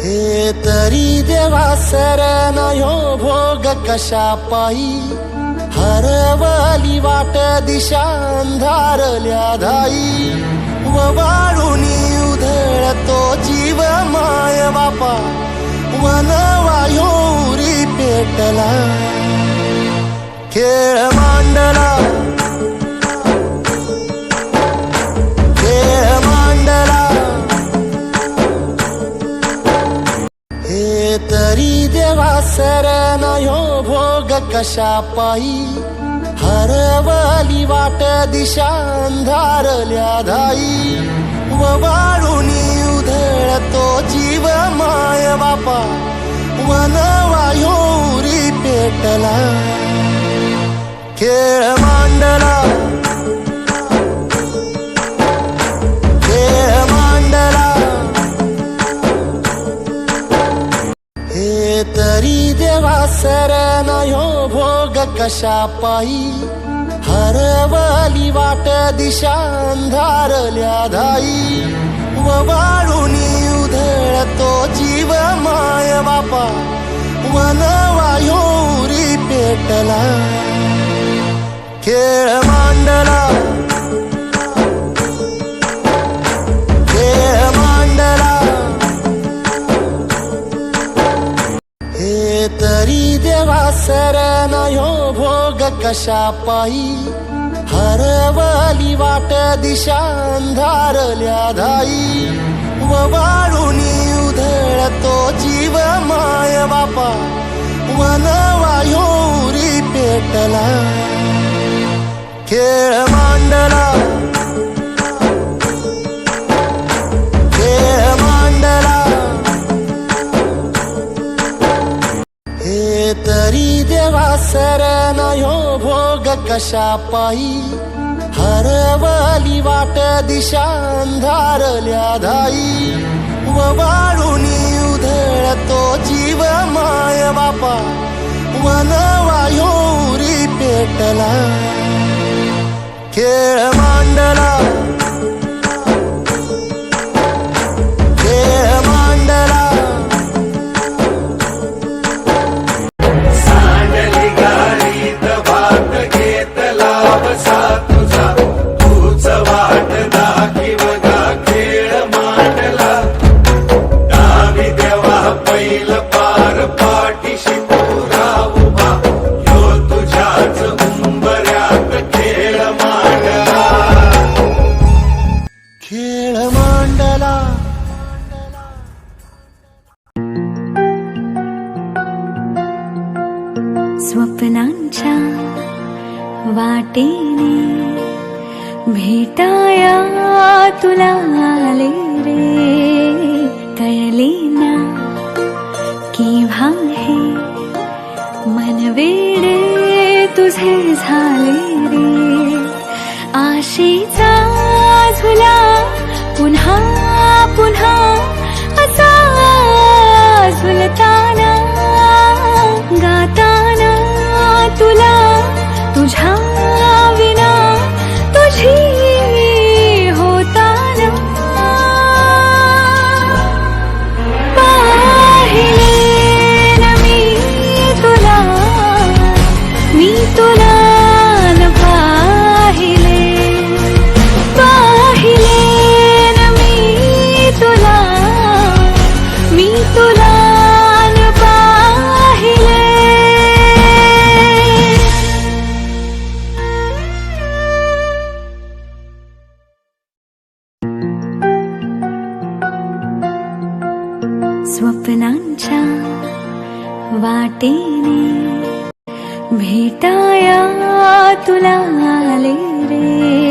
हे तरी देवा सरनायो भोग कशा पायी? हरवली वाट दिशा अंधारल्या धाई व वाळूनी उधळतो जीव माय बापा. वन वायोरी पेटला. खेळ मांडला. देवा सरनायो भोग कशा पायी हरवली वाट दिशा अंधारल्या धाई व वाळूनी उधळतो जीव माय बापा वनवायोरी पेटला. खेळ तरी देवा भोग कशा पायी? हरवली वाट दिशा अंधारल्या धाई व उधळतो जीव माय बापा. वनवायोरी पेटला. खेळ मांडला. तरी देवा सरनायो भोग कशा पायी? हरवली वाट दिशा अंधारल्या धाई व वाळूनी उधळतो जीव माय बापा. वन वायोरी पेटला. खेळ कशा पायी? हरवली वाट दिशा अंधारल्या धाई व उधळतो जीव माय बापा. वनवायोरी पेटला. वाट खेळ मांडला डावी देवा पैल पार पाठीशी पुरा उभा यो तुझ्याच उंबऱ्यात खेळ मांडला खेळ मांडला स्वप्नांच्या वाटेने भेटाया तुला आले रे. कळले ना केव्हा हे मन वेडे तुझे झाले रे. आशीचा स्वप्नांच्या वाटेने भेटाया तुला आले रे.